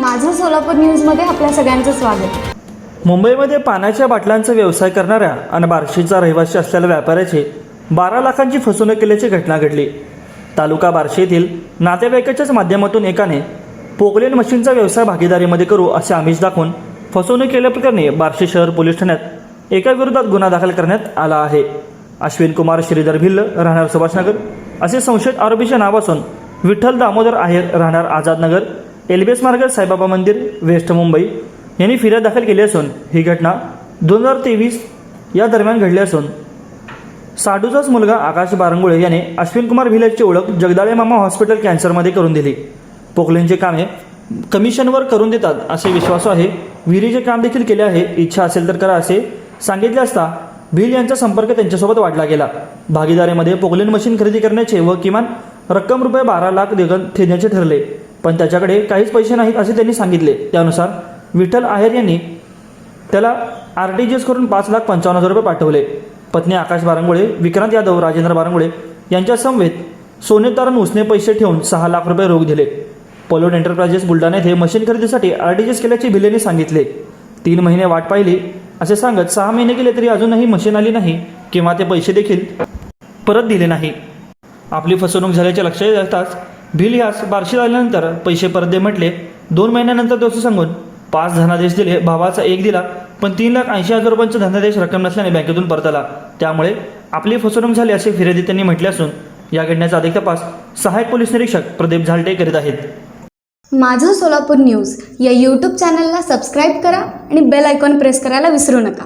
माझं सोलापूर न्यूजमध्ये आपल्या सगळ्यांचं स्वागत. मुंबईमध्ये पाण्याच्या बाटल्यांचा व्यवसाय करणाऱ्या आणि बार्शीचा रहिवासी असलेल्या व्यापाऱ्याची बारा लाखांची फसवणूक केल्याची घटना घडली. तालुका बार्शी येथील नातेवाईकाच्याच माध्यमातून एकाने पोकलेन मशीनचा व्यवसाय भागीदारीमध्ये करू असे आमिष दाखवून फसवणूक केल्याप्रकरणी बार्शी शहर पोलीस ठाण्यात एका विरोधात गुन्हा दाखल करण्यात आला आहे. अश्विन कुमार श्रीधर भिल्ल राहणार सुभाषनगर असे संशयित आरोपीचे नाव असून विठ्ठल दामोदर आहेर राहणार आझादनगर एलबीएस मार्ग साईबाबा मंदिर वेस्ट मुंबई यांनी फिर्याद दाखल केली असून ही घटना दोन हजार तेवीस या दरम्यान घडली असून साडूचाच मुलगा आकाश बारंगुळे याने अश्विन कुमार भिलेची ओळख जगदाळे मामा हॉस्पिटल कॅन्सरमध्ये करून दिली. पोकलेंचे कामे कमिशनवर करून देतात असे विश्वास आहे. विहिरीचे काम देखील केले आहे. इच्छा असेल तर करा असे सांगितले असता भिल यांचा संपर्क त्यांच्यासोबत वाढला गेला. भागीदारीमध्ये पोकलेन मशीन खरेदी करण्याचे व किमान रक्कम रुपये बारा लाख देगन देण्याचे ठरले. पण त्याच्याकडे काहीच पैसे नाहीत असे त्यांनी सांगितले. त्यानुसार विठ्ठल आहेर यांनी त्याला आर टी जी एस करून पाच लाख पंचावन्न हजार रुपये पाठवले. पत्नी आकाश बारंगुळे विक्रांत यादव राजेंद्र बारंगुळे यांच्या समवेत सोने तारण उसने पैसे ठेवून सहा लाख रुपये रोख दिले. पलोड एंटरप्राइजेस बुलढाणा येथे मशीन खरेदीसाठी आर टी जी एस केल्याचे भिलेने सांगितले. तीन महिने वाट पाहिली असे सांगत सहा महिने गेले तरी अजूनही मशीन आली नाही किंवा ते पैसे देखील परत दिले नाही. आपली फसवणूक झाल्याचे लक्षात येताच भिल यास बारशी आल्यानंतर पैसे परत दे म्हटले. दोन महिन्यानंतर दोस्त सांगून पाच धनादेश दिले भावाचा एक दिला पण तीन लाख ऐंशी हजार रुपयांचा धनादेश रक्कम नसल्याने बँकेतून परत आला त्यामुळे आपली फसवणूक झाली असे फिर्यादी त्यांनी म्हटले असून या घटनेचा अधिक तपास सहायक पोलीस निरीक्षक प्रदीप झालटे करीत आहेत. माझं सोलापूर न्यूज या यूट्यूब चॅनलला सबस्क्राईब करा आणि बेल आयकॉन प्रेस करायला विसरू नका.